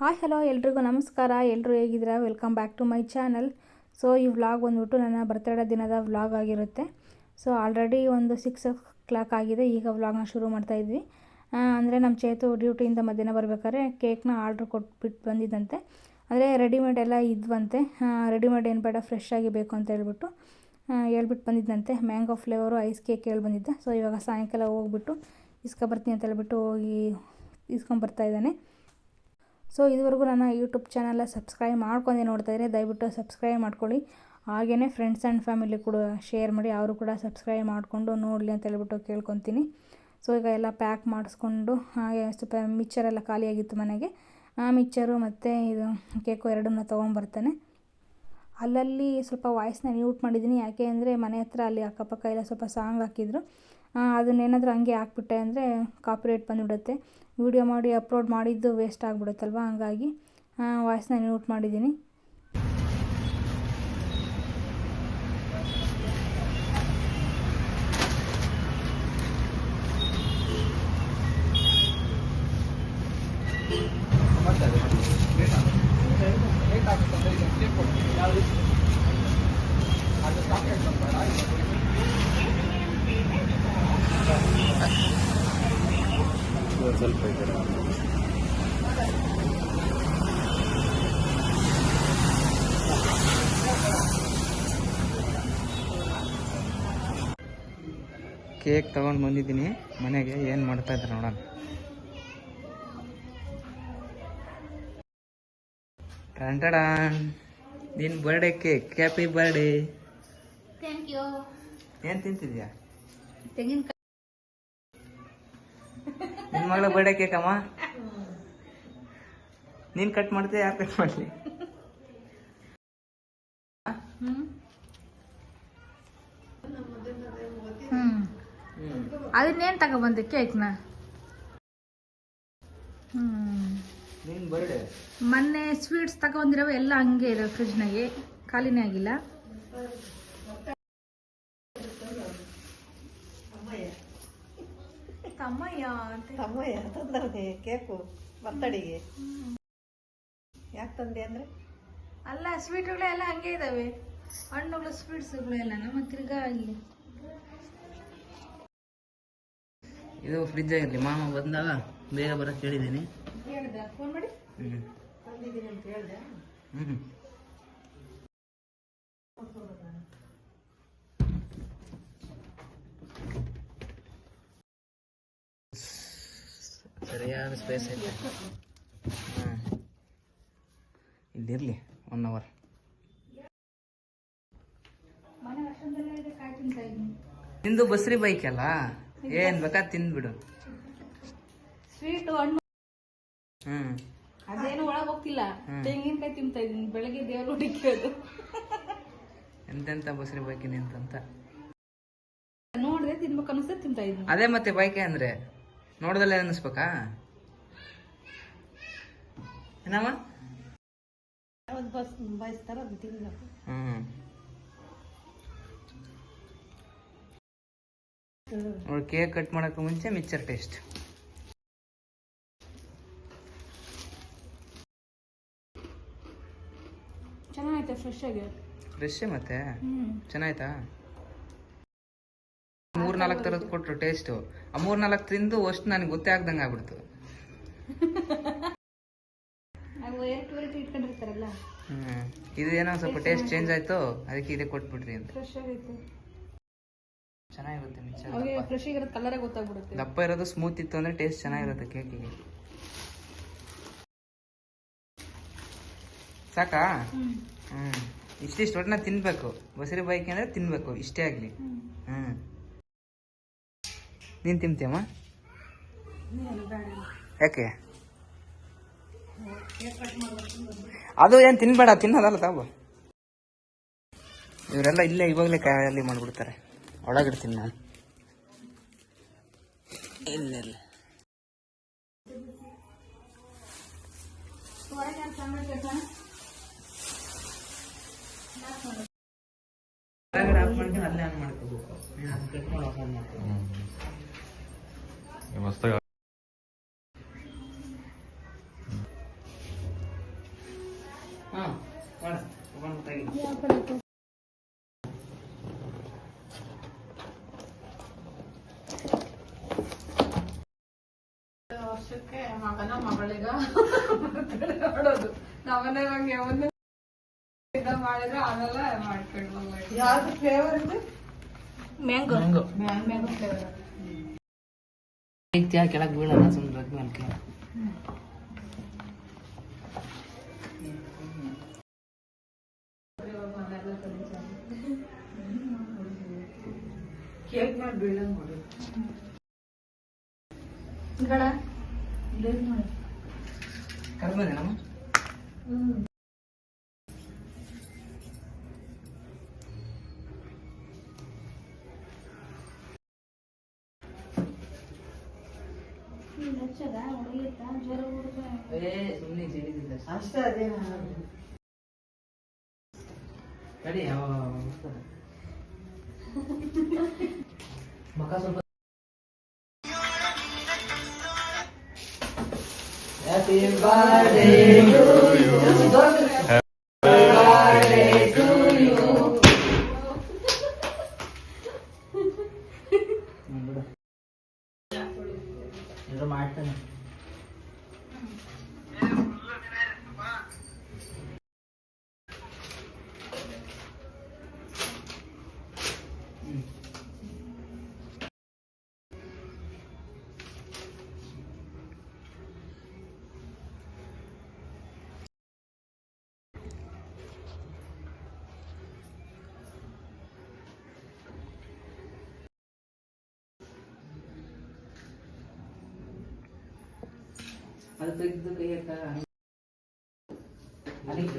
Hi, hello, ಎಲ್ರಿಗೂ ನಮಸ್ಕಾರ. ಎಲ್ಲರೂ ಹೇಗಿದ್ದೀರಾ? Welcome back to my channel so ಈ ವ್ಲಾಗ್ ಬಂದ್ಬಿಟ್ಟು ನನ್ನ ಬರ್ತಡೇ ದಿನದ ವ್ಲಾಗ್ ಆಗಿರುತ್ತೆ. ಸೊ ಆಲ್ರೆಡಿ ಒಂದು ಸಿಕ್ಸ್ ಓ ಕ್ಲಾಕ್ ಆಗಿದೆ. ಈಗ ವ್ಲಾಗ್ನ ಶುರು ಮಾಡ್ತಾ ಇದ್ವಿ. ಅಂದರೆ ನಮ್ಮ ಚೇತು ಡ್ಯೂಟಿಯಿಂದ ಮಧ್ಯಾಹ್ನ ಬರಬೇಕಾದ್ರೆ ಕೇಕ್ನ ಆರ್ಡ್ರ್ ಕೊಟ್ಬಿಟ್ಟು ಬಂದಿದ್ದಂತೆ. ಅಂದರೆ ರೆಡಿಮೇಡ್ ಎಲ್ಲ ಇದ್ವಂತೆ. ರೆಡಿಮೇಡ್ ಏನು ಬೇಡ ಫ್ರೆಶ್ ಆಗಿ ಬೇಕು ಅಂತ ಹೇಳ್ಬಿಟ್ಟು ಹೇಳ್ಬಿಟ್ಟು ಬಂದಿದ್ದಂತೆ. ಮ್ಯಾಂಗೋ ಫ್ಲೇವರು ಐಸ್ ಕೇಕ್ ಹೇಳಿ ಬಂದಿದ್ದೆ. ಸೊ ಇವಾಗ ಸಾಯಂಕಾಲ ಹೋಗ್ಬಿಟ್ಟು ಇಸ್ಕೊಬರ್ತೀನಿ ಅಂತ ಹೇಳ್ಬಿಟ್ಟು ಹೋಗಿ ಇಸ್ಕೊಂಬರ್ತಾ ಇದ್ದಾನೆ. ಸೊ ಇದುವರೆಗೂ ನನ್ನ ಯೂಟ್ಯೂಬ್ ಚಾನಲ್ನ ಸಬ್ಸ್ಕ್ರೈಬ್ ಮಾಡ್ಕೊಂಡೆ ನೋಡ್ತಾ ಇದ್ರೆ ದಯವಿಟ್ಟು ಸಬ್ಸ್ಕ್ರೈಬ್ ಮಾಡ್ಕೊಳ್ಳಿ. ಹಾಗೆಯೇ ಫ್ರೆಂಡ್ಸ್ ಆ್ಯಂಡ್ ಫ್ಯಾಮಿಲಿ ಕೂಡ ಶೇರ್ ಮಾಡಿ ಅವರು ಕೂಡ ಸಬ್ಸ್ಕ್ರೈಬ್ ಮಾಡಿಕೊಂಡು ನೋಡಲಿ ಅಂತ ಹೇಳ್ಬಿಟ್ಟು ಕೇಳ್ಕೊತೀನಿ. ಸೊ ಈಗ ಎಲ್ಲ ಪ್ಯಾಕ್ ಮಾಡಿಸ್ಕೊಂಡು, ಹಾಗೆ ಸ್ವಲ್ಪ ಮಿಕ್ಚರ್ ಎಲ್ಲ ಖಾಲಿಯಾಗಿತ್ತು ಮನೆಗೆ. ಆ ಮಿಕ್ಚರು ಮತ್ತು ಇದು ಕೇಕು ಎರಡನ್ನ ತೊಗೊಂಬರ್ತಾನೆ. ಅಲ್ಲಲ್ಲಿ ಸ್ವಲ್ಪ ವಾಯ್ಸ್ನ ಮ್ಯೂಟ್ ಮಾಡಿದ್ದೀನಿ. ಯಾಕೆ ಅಂದರೆ ಮನೆ ಹತ್ರ ಅಲ್ಲಿ ಅಕ್ಕಪಕ್ಕ ಎಲ್ಲ ಸ್ವಲ್ಪ ಸಾಂಗ್ ಹಾಕಿದ್ರು. ಅದನ್ನೇನಾದರೂ ಹಂಗೆ ಹಾಕ್ಬಿಟ್ಟೆ ಅಂದರೆ ಕಾಪಿರೈಟ್ ಬಂದುಬಿಡುತ್ತೆ. ವಿಡಿಯೋ ಮಾಡಿ ಅಪ್ಲೋಡ್ ಮಾಡಿದ್ದು ವೇಸ್ಟ್ ಆಗಿಬಿಡುತ್ತಲ್ವ? ಹಂಗಾಗಿ ವಾಯ್ಸ್ನ ಮ್ಯೂಟ್ ಮಾಡಿದ್ದೀನಿ. ಸ್ವಲ್ಪ ಇದೆ ಕೇಕ್ ತಗೊಂಡು ಬಂದಿದ್ದೀನಿ. ಮನೆಗೆ ಏನು ಮಾಡ್ತಾ ಇದ್ದಾರೆ ನೋಡೋಣ. ಟಂಟಡ ನಿನ್ birthday cake happy birthday thank you ಏನು ತಿಂತಿದ್ಯಾ? ತೆಂಗಿನಕಾಯಿ. ನಿನ್ನ ಮಗಳ ಬರ್ಡೇ ಕೇಕ್ ಅಮ್ಮ? ನೀನು ಕಟ್ ಮಾಡ್ತೀಯ ಯಾರು ಕಟ್ ಮಾಡ್ಲಿ? ಅದನ್ನೇನ್ ಹ್ಞೂ ಅದನ್ನೇನು ತಗೊಬಂದೆ ಕೇಕ್ನ ಹ್ಞೂ ನಿನ್ನ ಬರ್ಡೇ ಮೊನ್ನೆ ಸ್ವೀಟ್ಸ್ ತಗೊಂಡಿರೋ ಎಲ್ಲ ಹಂಗೆ ಇರೋ ಫ್ರಿಜ್ನಾಗೆ ಖಾಲಿನೇ ಆಗಿಲ್ಲ. ತಮ್ಮಯ್ಯ ಅಂತ ತಮ್ಮಯ್ಯ ತಂದ್ರೆ ಕೇಕು ಬರ್ತಡಿಗೆ ಯಾಕೆ ತಂದೆ ಅಂದ್ರೆ? ಅಲ್ಲ ಸ್ವೀಟ್ಗಳು ಎಲ್ಲ ಹಂಗೆ ಇದಾವೆ. ಹಣ್ಣುಗಳು ಸ್ವೀಟ್ಸ್ಗಳು ಎಲ್ಲ ನಮ್ಮ ತಿರ್ಗಾ ಇಲ್ಲಿ ಇದು ಫ್ರಿಜ್ ಆಗಿರಲಿ. ಮಾಮ ಬಂದಾಗ ಬೇಗ ಬರಕ್ಕೆ ಹೇಳಿದ್ದೀನಿ. ಹೇಳ್ದ? ಫೋನ್ ಮಾಡಿ? ಹ್ಞೂ ತಂದಿದ್ದೀನಿ ಅಂತ ಹೇಳ್ದೆ? ಹ್ಞೂ ಸರಿಯಾದ ಸ್ಪೇಸ್ ಐತೆ. ಹಾಂ ಇಲ್ಲಿರಲಿ ಒನ್ ಅವರ್ ನಿಂದು ಬಸ್ರಿ ಬೈಕ್ ಅಲ್ಲ? ಏನ್ ಬೇಕಾ ತಿಂದ್ಬಿಡು ಸ್ವೀಟ್ ಹಣ್ಣು. ಹ್ಞೂ ಅದೇನು ಒಳಗೆ ಹೋಗ್ತಿಲ್ಲ. ಹ್ಮ್. ತೆಂಗಿನಕಾಯಿ ತಿಂತಾ ಇದ್ದೀನಿ. ಬೆಳಗ್ಗೆ ದೇವ್ರ ಹುಡುಕಿರೋದು ಎಂತೆಂತ ಬಸ್ರಿ ಬೈಕ್ ನಿಂತಂತ? ನೋಡಿದ್ರೆ ತಿನ್ಬೇಕು ಅನಿಸ್ತದೆ ತಿಂತಾ ಇದ್ದೀನಿ. ಅದೇ ಮತ್ತೆ ಬೈಕೆ ಅಂದ್ರೆ? ನೋಡ್ದಲ್ಲೇ ಅನ್ನಿಸ್ಬೇಕಾ? ಏನಮ್ಮ? ಕೇಕ್ ಕಟ್ ಮಾಡಕ್ ಮುಂಚೆ ಮಿಚ್ಚರ್ ಟೇಸ್ಟ್ ಚೆನ್ನಾಗೈತೆ ಫ್ರೆಶ್ ಆಗಿ. ಫ್ರೆಶ್ ಮತ್ತೆ? ಹ್ಮ್. ಚೆನ್ನಾಯ್ತಾ? ಮೂರ್ ನಾಲ್ಕು ಥರದ್ದು ಕೊಟ್ರು ಟೇಸ್ಟ್ ಆ ಮೂರ್ ನಾಲ್ಕು ತಿಂದು ಅಷ್ಟು ನನಗೆ ಗೊತ್ತೇ ಆಗ್ದಂಗೆ ಆಗ್ಬಿಡ್ತು. ಇದು ಏನೋ ಸ್ವಲ್ಪ ಟೇಸ್ಟ್ ಚೇಂಜ್ ಆಯ್ತು ಅದಕ್ಕೆ ಇದೇ ಕೊಟ್ಬಿಟ್ರಿ ಅಂತ. ಚೆನ್ನಾಗಿರುತ್ತೆ ದಪ್ಪ. ಇರೋದು ಸ್ಮೂತ್ ಇತ್ತು ಅಂದ್ರೆ ಟೇಸ್ಟ್ ಚೆನ್ನಾಗಿರುತ್ತೆ ಕೇಕಿಗೆ ಸಾಕಾ? ಹ್ಮ್. ಹ್ಮ್. ಇಷ್ಟಿಷ್ಟು ಒಟ್ಟನ್ನ ತಿನ್ಬೇಕು. ಬಸರಿ ಬೈಕ್ ಅಂದ್ರೆ ತಿನ್ಬೇಕು ಇಷ್ಟೇ ಆಗ್ಲಿ. ಹ್ಮ್. ನೀನ್ ತಿಂತೀಯಮ್ಮ ಯಾಕೆ? ಅದು ಏನ್ ತಿನ್ಬೇಡ ತಿನ್ನೋದಲ್ಲ ತಾವು. ಇವರೆಲ್ಲ ಇಲ್ಲೇ ಇವಾಗಲೇ ಕಾಯಲ್ಲಿ ಮಾಡ್ಬಿಡ್ತಾರೆ. ಒಳಗಿಡ್ತೀನಿ ನಾನು ಇಲ್ಲ ಇಲ್ಲ. ಕೆಳಗಡೆ ಆಫ್ ಮಾಡ್ಕೊಂಡು ಅಲ್ಲೇ ಆನ್ ಮಾಡ್ಕೋಬೇಕು ನೀನು ಅದು ಕಟ್ಕೊಂಡು ಆಫ್ ಆನ್ ಮಾಡ್ಕೋ ಮಸ್ತಾಗ ವರ್ಷಕ್ಕೆ ಮಗನ ಮಗಳಿಗ ಮಾಡೋದು ಹಂಗೆ ಮಾಡಿದ್ರೆ ಆಮೇಲೆ ಮಾಡ್ಕೊಂಡು ಯಾವ್ದು ಫ್ಲೇವರ್ ಇದೆ? ಮ್ಯಾಂಗೋ ಮ್ಯಾಂಗೋ ಮ್ಯಾಂಗೋ ಫ್ಲೇವರ್ ಐತ್ಯಾ ಕೆಳಗ್ ಬೀಳಲ್ಲ ಸುಮ್ನೆ ರಗ್ ಮೇಲೆ ಕೆಳಗ್. ಕೇಕ್ ಮಾಡಿ ಬೀಳಂಗ್ ಮಾಡಿ ಗಡ ಕರ್ದ್ಮೇಲೆ ನಮ್ಮ ಅಷ್ಟೇ ಅದೇ ತಡಿ ಅವ ಹೋಗ್ತಾನೆ. ಮಕ ಸ್ವಲ್ಪ Happy birthday to you. ಅದು ತೆಗ್ದು ಕೈ ಹಾಕ ಅದಕ್ಕೆ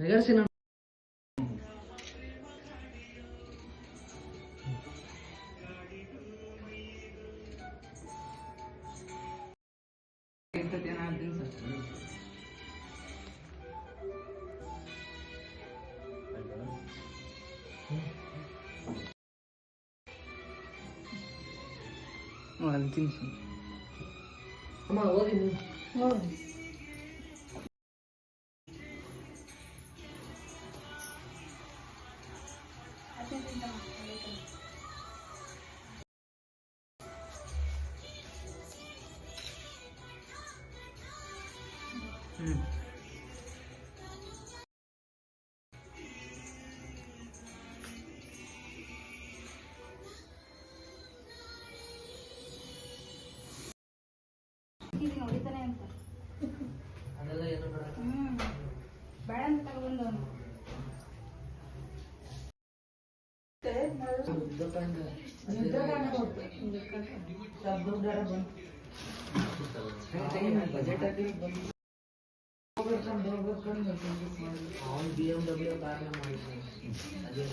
ರಿಗರ್ಸಿ ನಾನು ಅಲ್ಲಿ ತಿನ್ಸು ಅಮ್ಮ ಬಜೆಟ್ ಹಾಕಿ ಅವ್ನು ಬಿ ಎಮ್ ಡಬ್ಲ್ಯೂ ಕಾರ್ನ ಮಾಡಿದ್ದಾನೆ ಅದೇ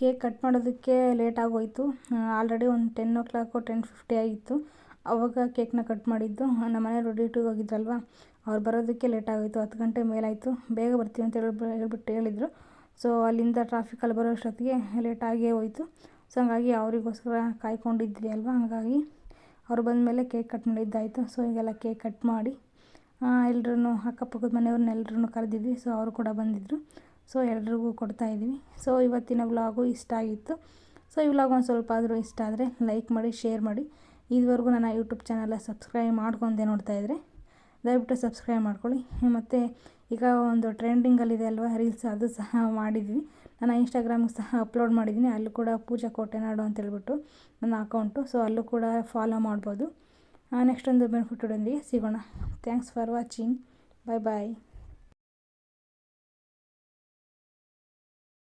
ಕೇಕ್ ಕಟ್ ಮಾಡೋದಕ್ಕೆ ಲೇಟ್ ಆಗೋಯಿತು. ಆಲ್ರೆಡಿ ಒಂದು ten o'clock ten fifty ಆಗಿತ್ತು. ಅವಾಗ ಕೇಕ್ನ ಕಟ್ ಮಾಡಿದ್ದು. ನಮ್ಮ ಮನೆಯವರು ಡ್ಯೂಟಿಗೆ ಹೋಗಿದ್ರಲ್ವ? ಅವ್ರು ಬರೋದಕ್ಕೆ ಲೇಟ್ ಆಗೋಯಿತು. ಹತ್ತು ಗಂಟೆ ಮೇಲಾಯಿತು. ಬೇಗ ಬರ್ತೀವಿ ಅಂತ ಹೇಳ್ಬ, ಹೇಳ್ಬಿಟ್ಟು ಹೇಳಿದರು. ಸೊ ಅಲ್ಲಿಂದ ಟ್ರಾಫಿಕಲ್ಲಿ ಬರೋ ಅಷ್ಟೊತ್ತಿಗೆ ಲೇಟ್ ಆಗೇ ಹೋಯಿತು. ಸೊ ಹಂಗಾಗಿ ಅವರಿಗೋಸ್ಕರ ಕಾಯ್ಕೊಂಡಿದ್ವಿ ಅಲ್ವಾ? ಹಂಗಾಗಿ ಅವ್ರು ಬಂದಮೇಲೆ ಕೇಕ್ ಕಟ್ ಮಾಡಿದ್ದಾಯಿತು. ಸೊ ಈಗೆಲ್ಲ ಕೇಕ್ ಕಟ್ ಮಾಡಿ ಎಲ್ಲರೂ ಅಕ್ಕಪಕ್ಕದ ಮನೆಯವ್ರನ್ನೆಲ್ಲರೂ ಕರೆದಿದ್ವಿ. ಸೊ ಅವರು ಕೂಡ ಬಂದಿದ್ದರು ಸೊ ಎಲ್ರಿಗೂ ಕೊಡ್ತಾಯಿದ್ವಿ ಸೊ ಇವತ್ತಿನ ವ್ಲಾಗು ಇಷ್ಟ ಆಗಿತ್ತು. ಸೊ ಈ ವ್ಲಾಗ್ ಒಂದು ಸ್ವಲ್ಪ ಆದರೂ ಇಷ್ಟ ಆದರೆ ಲೈಕ್ ಮಾಡಿ, ಶೇರ್ ಮಾಡಿ. ಇದುವರೆಗೂ ನನ್ನ ಯೂಟ್ಯೂಬ್ ಚಾನಲ್ ಸಬ್ಸ್ಕ್ರೈಬ್ ಮಾಡ್ಕೊಂಡೆ ಇದ್ದರೆ ದಯವಿಟ್ಟು ಸಬ್ಸ್ಕ್ರೈಬ್ ಮಾಡ್ಕೊಳ್ಳಿ. ಮತ್ತು ಈಗ ಒಂದು ಟ್ರೆಂಡಿಂಗಲ್ಲಿದೆ ಅಲ್ವಾ, ರೀಲ್ಸ್ ಅದು ಸಹ ಮಾಡಿದ್ವಿ. ನಾನು ಇನ್ಸ್ಟಾಗ್ರಾಮ್ಗೆ ಸಹ ಅಪ್ಲೋಡ್ ಮಾಡಿದ್ದೀನಿ. ಅಲ್ಲೂ ಕೂಡ ಪೂಜಾ ಕೋಟೆನಾಡು ಅಂತ ಹೇಳ್ಬಿಟ್ಟು ನನ್ನ ಅಕೌಂಟು. ಸೊ ಅಲ್ಲೂ ಕೂಡ ಫಾಲೋ ಮಾಡ್ಬೋದು. ನೆಕ್ಸ್ಟ್ ಒಂದು ಬೆನಿಫಿಟ್ ಸಿಗೋಣ. Thanks for watching. Bye bye